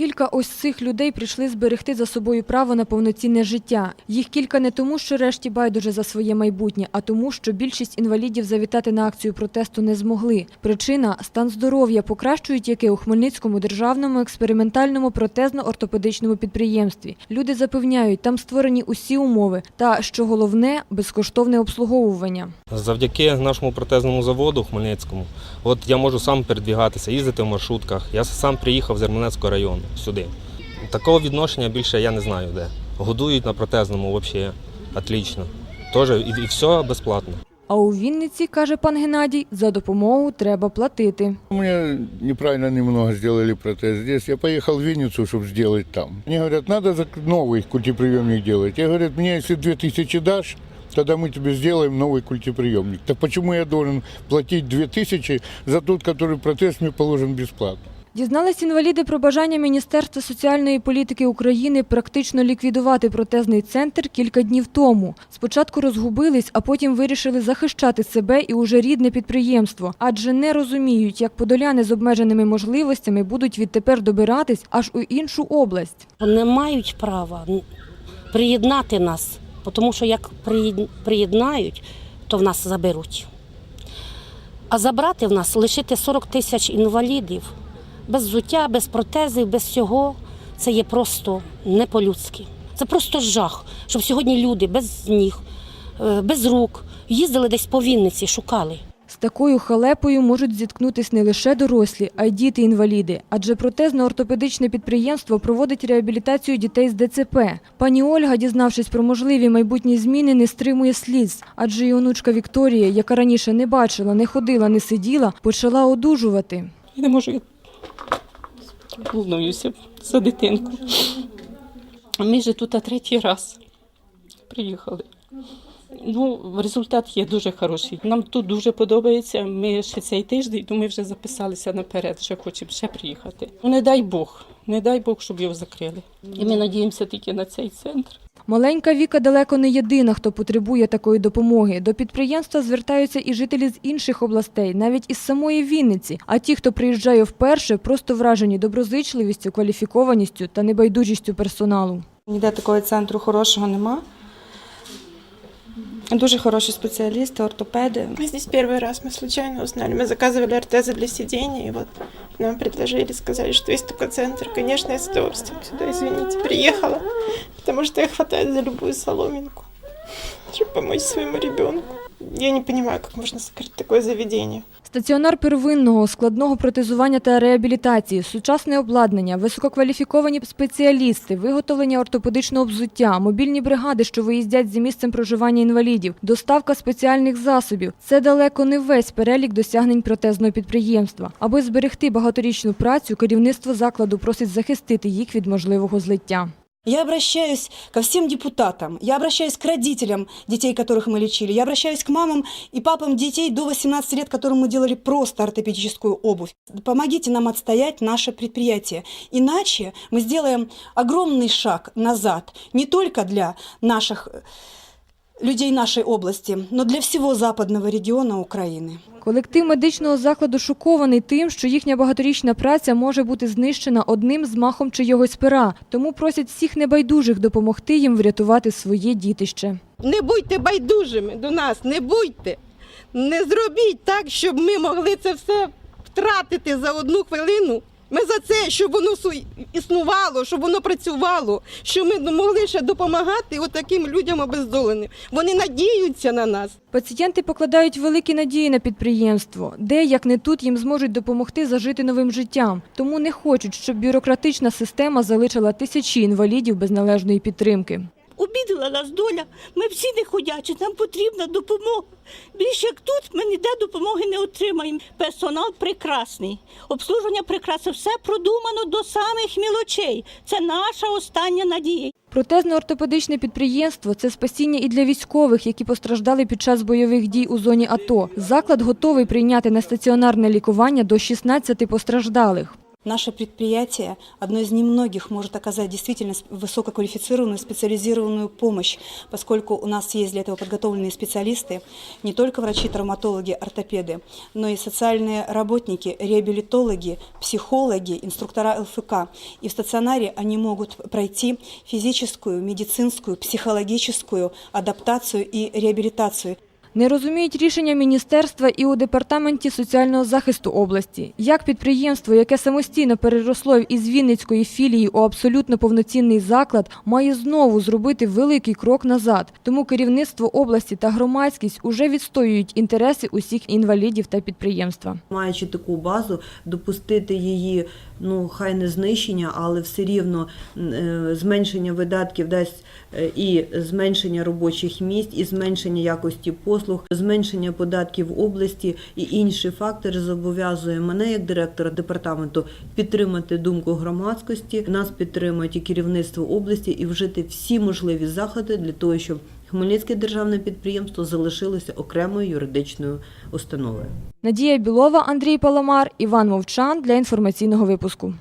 Кілька ось цих людей прийшли зберегти за собою право на повноцінне життя. Їх кілька не тому, що решті байдуже за своє майбутнє, а тому, що більшість інвалідів завітати на акцію протесту не змогли. Причина стан здоров'я, покращують яке у Хмельницькому державному експериментальному протезно-ортопедичному підприємстві. Люди запевняють, там створені усі умови та, що головне, безкоштовне обслуговування. Завдяки нашому протезному заводу Хмельницькому, от я можу сам передвігатися, їздити в маршрутках. Я сам приїхав з Ярмолинецького району сюди. Такого відношення більше я не знаю де. Годують на протезному взагалі отлично. Тоже і, і все безплатно. А у Вінниці, каже пан Геннадій, за допомогу треба платити. У меня неправильно немного сделали протез здесь. Я поехал в Винницу, чтобы сделать там. Мне говорят, надо зак- новый культиприемник делать. Я говорю, мне если 2000 дашь, тогда мы тебе сделаем новый культиприемник. Так почему я должен платить 2000 за тот, который протез мне положен бесплатно? Дізнались інваліди про бажання Міністерства соціальної політики України практично ліквідувати протезний центр кілька днів тому. Спочатку розгубились, а потім вирішили захищати себе і уже рідне підприємство, адже не розуміють, як подоляни з обмеженими можливостями будуть відтепер добиратись аж у іншу область. не мають права приєднати нас, тому що як приєднають, то в нас заберуть. А забрати в нас, лишити 40 тисяч інвалідів без взуття, без протезів, без всього, це є просто не по-людськи. Це просто жах, щоб сьогодні люди без ніг, е, без рук їздили десь по Вінниці, шукали. З такою халепою можуть зіткнутись не лише дорослі, а й діти-інваліди. Адже протезно-ортопедичне підприємство проводить реабілітацію дітей з ДЦП. Пані Ольга, дізнавшись про можливі майбутні зміни, не стримує сліз. Адже і онучка Вікторія, яка раніше не бачила, не ходила, не сиділа, почала одужувати. Я не можу. Волнуюся за дитинку. Ми вже тут третій раз приїхали. Ну, результат є дуже хороший. Нам тут дуже подобається. Ми ще цей тиждень, то ми вже записалися наперед, вже хочемо ще приїхати. Ну, не дай Бог, не дай Бог, щоб його закрили. І ми надіємося тільки на цей центр. Маленька Віка далеко не єдина, хто потребує такої допомоги. До підприємства звертаються і жителі з інших областей, навіть із самої Вінниці. А ті, хто приїжджає вперше, просто вражені доброзичливістю, кваліфікованістю та небайдужістю персоналу. Ніде такого центру хорошого нема. Дуже хороші спеціалісти, ортопеди. Мы здесь первый раз, мы случайно узнали. Мы заказывали ортезы для сидения, и вот нам предложили, сказали, что есть такой центр. Конечно, я с удовольствием сюда, извините, приехала, потому что я хватаюсь за любую соломинку, чтобы помочь своему ребенку. Я не понимаю, как можно закрыть такое заведение. Стаціонар первинного, складного протезування та реабілітації, сучасне обладнання, висококваліфіковані спеціалісти, виготовлення ортопедичного взуття, мобільні бригади, що виїздять за місцем проживання інвалідів, доставка спеціальних засобів – це далеко не весь перелік досягнень протезного підприємства. Аби зберегти багаторічну працю, керівництво закладу просить захистити їх від можливого злиття. Я обращаюсь ко всем депутатам, я обращаюсь к родителям детей, которых мы лечили, я обращаюсь к мамам и папам детей до 18 лет, которым мы делали просто ортопедическую обувь. Помогите нам отстоять наше предприятие, иначе мы сделаем огромный шаг назад не только для наших э, людей нашей области, но для всего западного региона Украины. Колектив медичного закладу шокований тим, що їхня багаторічна праця може бути знищена одним змахом чийогось пера. Тому просять всіх небайдужих допомогти їм врятувати своє дітище. Не будьте байдужими до нас, не будьте. Не зробіть так, щоб ми могли це все втратити за одну хвилину. Ми за це, щоб воно існувало, щоб воно працювало, щоб ми могли ще допомагати отаким людям обездоленим. Вони надіються на нас. Пацієнти покладають великі надії на підприємство, де, як не тут, їм зможуть допомогти зажити новим життям. Тому не хочуть, щоб бюрократична система залишила тисячі інвалідів без належної підтримки. Обідала нас доля. Ми всі не ходячі, нам потрібна допомога. Більше як тут ми ніде допомоги не отримаємо. Персонал прекрасний, обслуження прекрасне, все продумано до самих мілочей. Це наша остання надія. Протезно-ортопедичне підприємство це спасіння і для військових, які постраждали під час бойових дій у зоні АТО. Заклад готовий прийняти на стаціонарне лікування до 16 постраждалих. Наше предприятие одно из немногих может оказать действительно с- высококвалифицированную специализированную помощь, поскольку у нас есть для этого подготовленные специалисты, не только врачи-травматологи, ортопеды, но и социальные работники, реабилитологи, психологи, инструктора ЛФК. И в стационаре они могут пройти физическую, медицинскую, психологическую адаптацию и реабилитацию. Не розуміють рішення міністерства і у департаменті соціального захисту області. Як підприємство, яке самостійно переросло із Вінницької філії у абсолютно повноцінний заклад, має знову зробити великий крок назад. Тому керівництво області та громадськість уже відстоюють інтереси усіх інвалідів та підприємства. маючи таку базу, допустити її, ну хай не знищення, але все рівно е, зменшення видатків дасть е, і зменшення робочих місць, і зменшення якості послуг, зменшення податків області і інші фактори зобов'язує мене як директора департаменту підтримати думку громадськості. Нас підтримують і керівництво області і вжити всі можливі заходи для того, щоб Хмельницьке державне підприємство залишилося окремою юридичною установою. Надія Білова, Андрій Паламар, Іван Мовчан для інформаційного випуску.